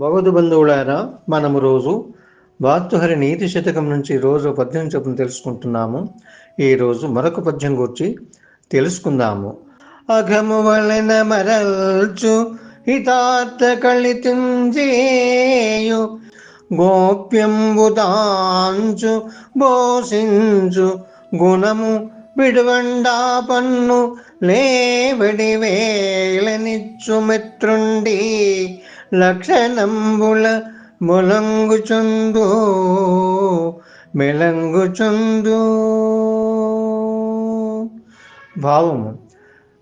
భగవద్ బంధువులారా మనము రోజు వార్తుహరి నీతి శతకం నుంచి రోజు పద్యం చొప్పున తెలుసుకుంటున్నాము. ఈరోజు మరొక పద్యం గురించి తెలుసుకుందాము. అఘము వలన మరల్చు హితార్థ కళితింజేయు గోప్యంబుదాంచు బోసించు గుణము విడువండా పన్ను లేవడి వేలనిచ్చు మిత్రుండి లక్షణంబుల ములంగుచుందు మెలంగుచుందు. భావము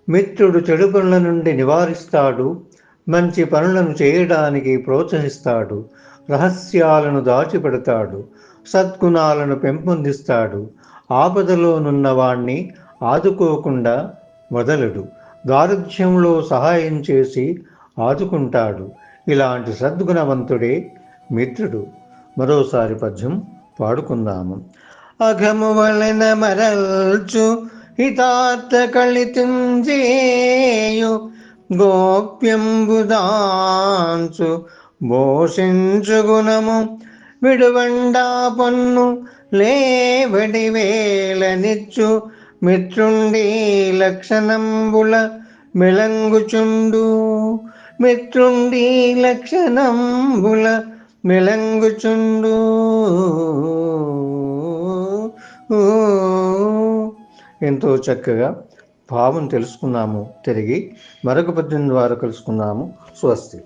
మిత్రుడు చెడు పనుల నుండి నివారిస్తాడు మంచి పనులను చేయడానికి ప్రోత్సహిస్తాడు రహస్యాలను దాచిపెడతాడు సద్గుణాలను పెంపొందిస్తాడు ఆపదలోనున్న వాణ్ణి ఆదుకోకుండా వదలడు దారిద్ర్యంలో సహాయం చేసి ఆదుకుంటాడు. ఇలాంటి సద్గుణవంతుడే మిత్రుడు. మరోసారి పద్యం పాడుకుందాము. అఘము వలన మరల్చు హితార్థ కళితుంజేయు గోప్యంబుదాంచు భోషించు గుణము విడువండా పన్ను లేవడి వేలనిచ్చు మిత్రుండి లక్షణంబుల మెలంగుచుండు మిత్రుండి లక్షణంబుల మెలంగుచుండు. ఎంతో చక్కగా భావం తెలుసుకున్నాము తిరిగి మరొక పద్యం ద్వారా కలుసుకున్నాము. స్వస్తి.